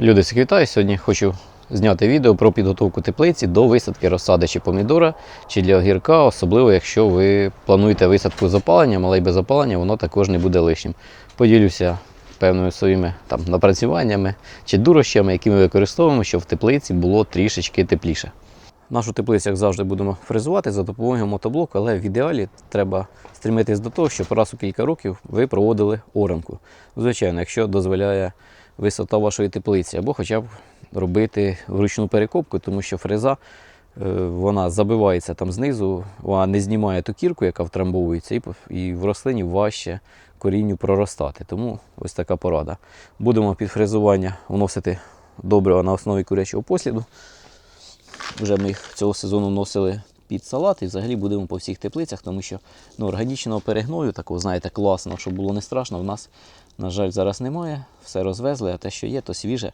Люди, всіх вітаю! Сьогодні хочу зняти відео про підготовку теплиці до висадки розсади чи помідора, чи для огірка, особливо якщо ви плануєте висадку з опаленням, але й без опалення воно також не буде лишнім. Поділюся певними своїми там, напрацюваннями чи дурощами, які ми використовуємо, щоб в теплиці було трішечки тепліше. Нашу теплицю, як завжди, будемо фрезувати за допомогою мотоблоку, але в ідеалі треба стремитись до того, щоб раз у кілька років ви проводили оранку. Звичайно, якщо дозволяє висота вашої теплиці, або хоча б робити вручну перекопку, тому що фреза е, вона забивається там знизу, вона не знімає ту кірку, яка втрамбовується, і, в рослині важче корінню проростати. Тому ось така порада. Будемо під фрезування вносити добрива на основі курячого посліду. Вже ми їх цього сезону вносили під салат і взагалі будемо по всіх теплицях, тому що ну, органічного перегною, такого, знаєте, класного, щоб було не страшно, в нас, на жаль, зараз немає. Все розвезли, а те, що є, то свіже.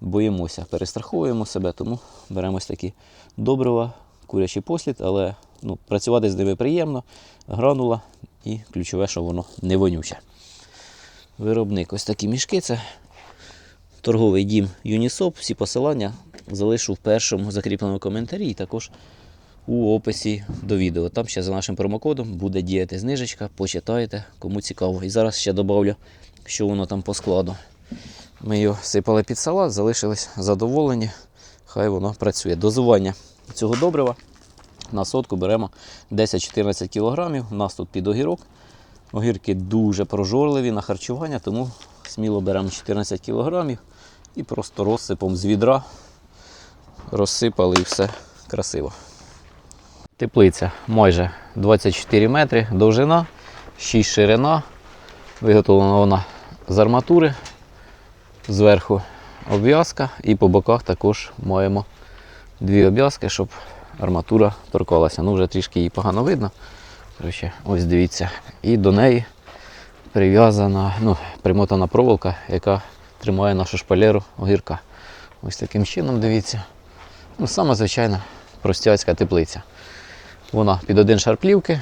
Боїмося, перестраховуємо себе, тому беремо ось такі добрива, курячий послід, але ну, працювати з ними приємно, гранула і ключове, що воно не вонюче. Виробник ось такі мішки. Це торговий дім Юнісоп. Всі посилання залишу в першому закріпленому коментарі і також у описі до відео. Там ще за нашим промокодом буде діяти знижечка, почитайте, кому цікаво. І зараз ще додавлю, що воно там по складу. Ми його сипали під салат, залишились задоволені. Хай воно працює. Дозування цього добрива на сотку беремо 10-14 кг. У нас тут під огірок. Огірки дуже прожорливі на харчування, тому сміло беремо 14 кг і просто розсипом з відра розсипали і все красиво. Теплиця майже 24 метри довжина, 6 ширина. Виготовлена вона з арматури. Зверху обв'язка і по боках також маємо дві обв'язки, щоб арматура торкалася. Ну, вже трішки її погано видно. Коротше, ось дивіться. І до неї прив'язана, ну, примотана проволока, яка тримає нашу шпалеру огірка. Ось таким чином, дивіться. Ну, саме звичайна простяцька теплиця. Вона під один шар плівки,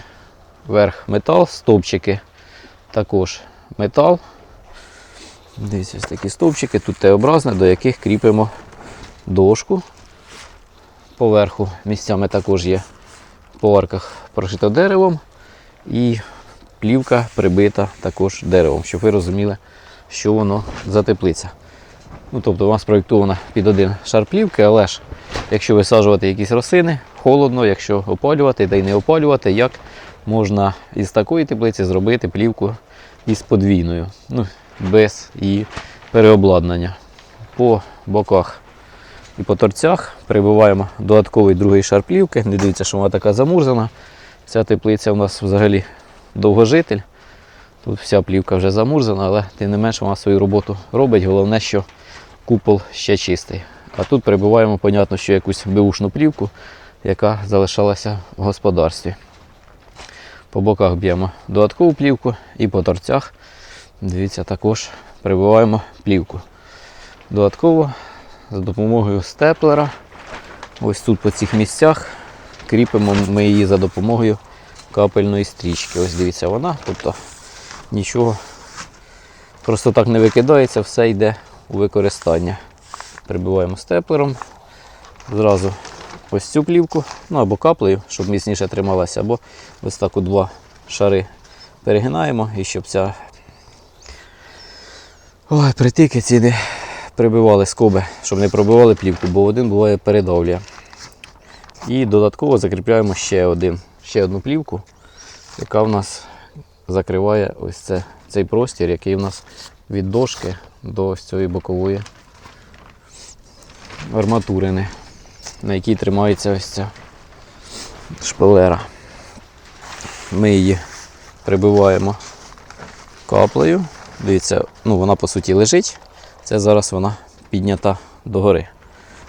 верх метал, стовпчики також метал. Дивіться, ось такі стовпчики, тут Т-образне, до яких кріпимо дошку. Поверху місцями також є по арках прошито деревом і плівка прибита також деревом, щоб ви розуміли, що воно за теплиця. Ну, тобто у вас проєктована під один шар плівки, але ж якщо висаджувати якісь рослини, холодно, якщо опалювати, та й не опалювати, як можна із такої теплиці зробити плівку із подвійною, ну, без її переобладнання. По боках і по торцях прибиваємо додатковий другий шар плівки. Не дивіться, що вона така замурзана. Ця теплиця у нас взагалі довгожитель. Тут вся плівка вже замурзана, але тим не менше вона свою роботу робить. Головне, що купол ще чистий. А тут прибиваємо, понятно, що якусь беушну плівку, яка залишалася в господарстві. По боках б'ємо додаткову плівку і по торцях, дивіться, також прибиваємо плівку. Додатково за допомогою степлера, ось тут по цих місцях, кріпимо ми її за допомогою капельної стрічки. Ось дивіться вона, тобто нічого просто так не викидається, все йде у використання. Прибиваємо степлером, зразу ось цю плівку, ну або каплею, щоб міцніше трималася, або ось так у два шари перегинаємо і щоб ця Ой, притики ці не прибивали скоби, щоб не пробивали плівку, бо один буває передавлює. І додатково закріпляємо ще, один, ще одну плівку, яка в нас закриває ось це, цей простір, який в нас від дошки до ось цієї бокової арматурини, на якій тримається ось ця шпалера. Ми її прибиваємо каплею. Дивіться, ну вона по суті лежить. Це зараз вона піднята догори.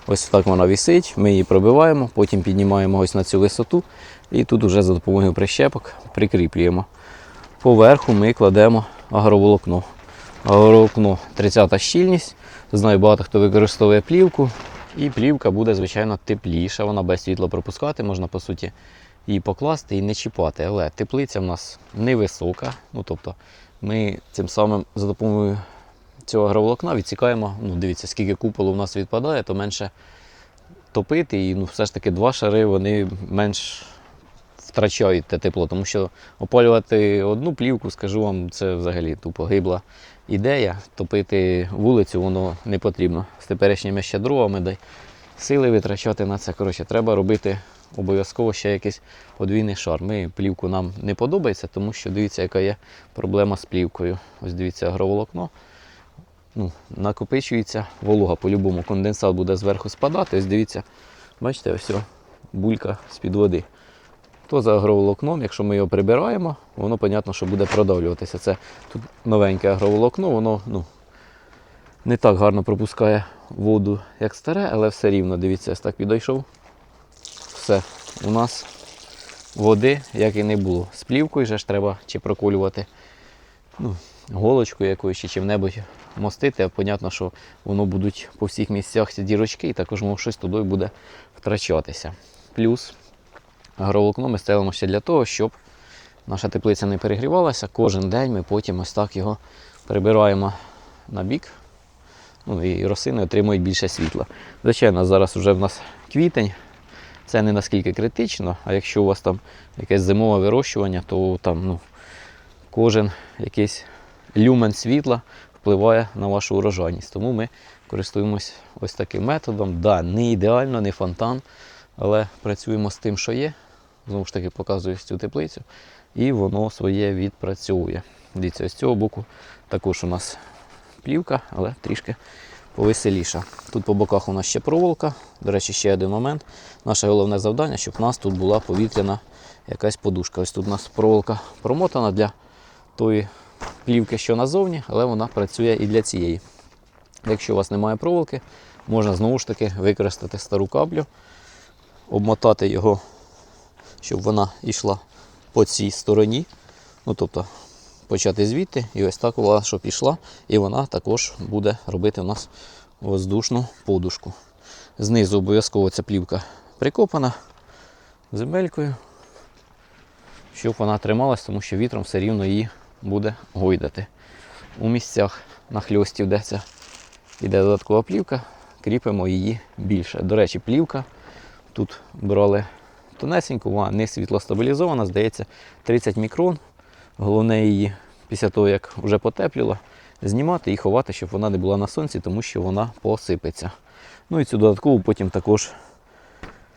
Ось так вона висить, ми її пробиваємо, потім піднімаємо ось на цю висоту і тут вже за допомогою прищепок прикріплюємо. Поверху ми кладемо агроволокно. Агроволокно 30 щільність. Знаю, багато хто використовує плівку. І плівка буде, звичайно, тепліша, вона без світла пропускати, можна по суті її покласти і не чіпати. Але теплиця в нас невисока. Ну, тобто ми цим самим за допомогою цього агроволокна відсікаємо. Ну, дивіться, скільки куполу у нас відпадає, то менше топити. І ну, все ж таки два шари вони менш втрачають те тепло, тому що опалювати одну плівку, скажу вам, це взагалі тупо гибла ідея. Топити вулицю воно не потрібно. З теперішніми ще дровами дай сили витрачати на це. Коротше, треба робити обов'язково ще якийсь подвійний шар. Ми плівку нам не подобається, тому що дивіться, яка є проблема з плівкою. Ось дивіться, агроволокно. Ну, накопичується волога по-любому. Конденсат буде зверху спадати. Ось дивіться, бачите, ось булька з-під води. То за агроволокном, якщо ми його прибираємо, воно, понятно, що буде продавлюватися. Це тут новеньке агроволокно, воно ну, не так гарно пропускає воду, як старе, але все рівно, дивіться, ось так підійшов. Все, у нас води, як і не було. З плівкою же ж треба чи проколювати ну, голочкою якоюсь чи чим-небудь мостити. А понятно, що воно будуть по всіх місцях ці дірочки, і також може щось туди буде втрачатися. Плюс агроволокно ми ставимо ще для того, щоб наша теплиця не перегрівалася. Кожен день ми потім ось так його прибираємо на бік. Ну, і рослини отримують більше світла. Звичайно, зараз вже в нас квітень. Це не наскільки критично, а якщо у вас там якесь зимове вирощування, то там ну, кожен якийсь люмен світла впливає на вашу урожайність. Тому ми користуємось ось таким методом. Да, не ідеально, не фонтан, але працюємо з тим, що є. Знову ж таки, показую цю теплицю, і воно своє відпрацьовує. Дивіться, з цього боку також у нас плівка, але трішки повеселіша. Тут по боках у нас ще проволока. До речі, ще один момент. Наше головне завдання, щоб у нас тут була повітряна якась подушка. Ось тут у нас проволока промотана для тої плівки, що назовні, але вона працює і для цієї. Якщо у вас немає проволоки, можна знову ж таки використати стару каблю, обмотати його, щоб вона йшла по цій стороні. Ну, тобто почати звідти, і ось так вона, щоб пішла, і вона також буде робити у нас воздушну подушку. Знизу обов'язково ця плівка прикопана земелькою, щоб вона трималась, тому що вітром все рівно її буде гойдати. У місцях нахльостів, де ця іде додаткова плівка, кріпимо її більше. До речі, плівка тут брали тонесеньку, вона не світлостабілізована, здається, 30 мікрон. Головне її після того, як вже потепліло, знімати і ховати, щоб вона не була на сонці, тому що вона посипеться. Ну і цю додаткову потім також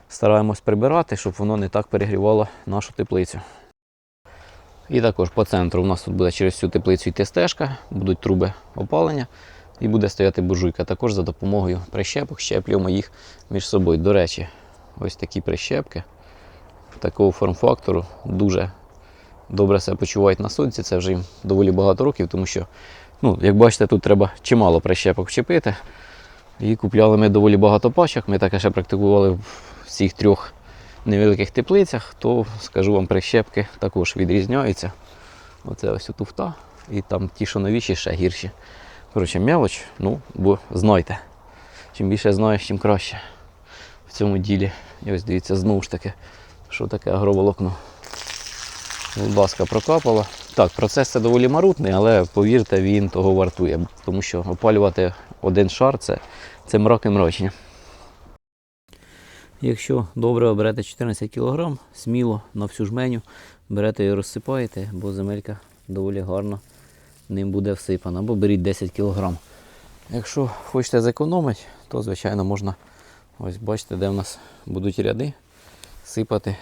стараємось прибирати, щоб воно не так перегрівало нашу теплицю. І також по центру у нас тут буде через цю теплицю йти стежка, будуть труби опалення і буде стояти буржуйка. Також за допомогою прищепок щеплюємо їх між собою. До речі, ось такі прищепки такого форм-фактору дуже добре себе почувають на сонці. Це вже їм доволі багато років, тому що, ну, як бачите, тут треба чимало прищепок вчепити. І купляли ми доволі багато пачок. Ми таке ще практикували в всіх трьох невеликих теплицях, то скажу вам, прищепки також відрізняються. Оце ось туфта, і там ті, що новіші, ще гірші. Коротше, мелоч, ну, бо знайте. Чим більше знаєш, тим краще цьому ділі. І ось дивіться, знову ж таки, що таке агроволокно. Будь ласка, прокапало. Так, процес це доволі марутний, але повірте, він того вартує. Тому що опалювати один шар це, це мрак і мрачня. Якщо добре оберете 14 кг, сміло на всю жменю берете і розсипаєте, бо земелька доволі гарно ним буде всипана. Або беріть 10 кг. Якщо хочете зекономити, то звичайно можна, ось бачите, де в нас будуть ряди, сипати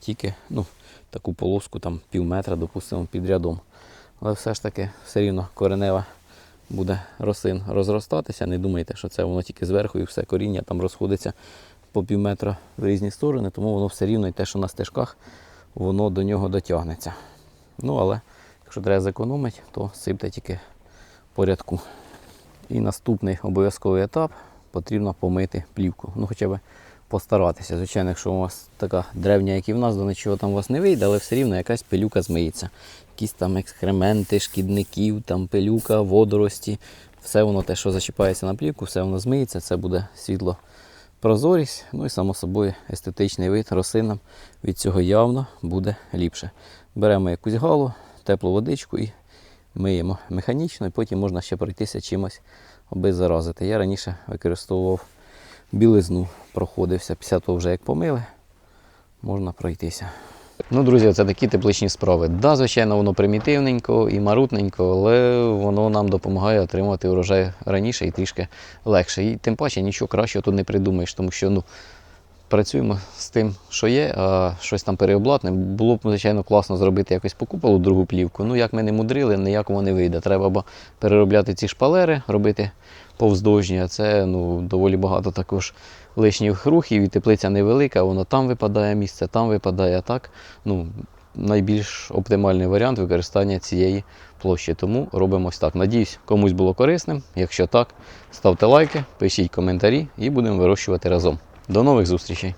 тільки ну, таку полоску там пів метра, допустимо, під рядом. Але все ж таки все рівно коренева буде рослин розростатися. Не думайте, що це воно тільки зверху і все коріння там розходиться по пів метра в різні сторони, тому воно все рівно і те, що на стежках, воно до нього дотягнеться. Ну, але якщо треба зекономити, то сипте тільки по рядку. І наступний обов'язковий етап потрібно помити плівку. Ну, хоча б постаратися. Звичайно, якщо у вас така древня, як і в нас, то нічого там у вас не вийде, але все рівно якась пилюка змиється. Якісь там екскременти, шкідників, там пилюка, водорості. Все воно те, що зачіпається на плівку, все воно змиється, це буде світло прозорість, ну і само собою естетичний вид рослинам від цього явно буде ліпше. Беремо якусь галу, теплу водичку і миємо механічно, і потім можна ще пройтися чимось обеззаразити. Я раніше використовував білизну, проходився. Після того вже як помили, можна пройтися. Ну, друзі, це такі тепличні справи. Да, звичайно, воно примітивненько і марутненько, але воно нам допомагає отримати урожай раніше і трішки легше. І тим паче нічого кращого тут не придумаєш, тому що ну, працюємо з тим, що є, а щось там переобладнане. Було б, звичайно, класно зробити якось покупалу другу плівку. Ну, як ми не мудрили, ніякого не вийде. Треба або переробляти ці шпалери, робити повздовжні, а це ну, доволі багато також лишніх рухів, і теплиця невелика, воно там випадає місце, там випадає так. Ну, найбільш оптимальний варіант використання цієї площі. Тому робимо ось так. Надіюсь, комусь було корисним. Якщо так, ставте лайки, пишіть коментарі і будемо вирощувати разом. До нових зустрічей!